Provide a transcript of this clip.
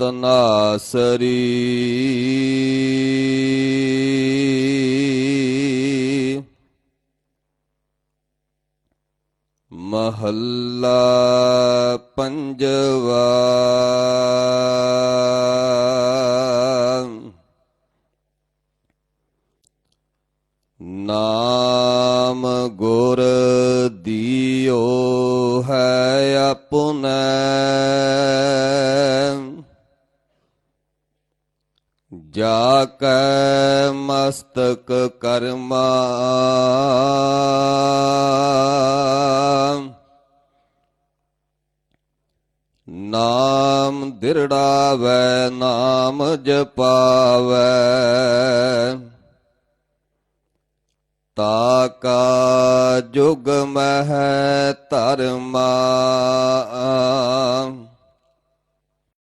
ਤਨਾਸਰੀ ਮਹੱਲਾ ਪੰਜਵਾ। ਨਾਮ ਗੁਰ ਦੀਓ ਹੈ ਆਪੁਨੈ ਜਾ ਕੈ ਮਸਤਕ ਕਰਮਾ ਨਾਮ ਦਿਰੜਾਵੈ ਨਾਮ ਜਪਾਵੈ। ਤਾ ਕਾ ਜੁਗ ਮਹਿ ਧਰਮਾ।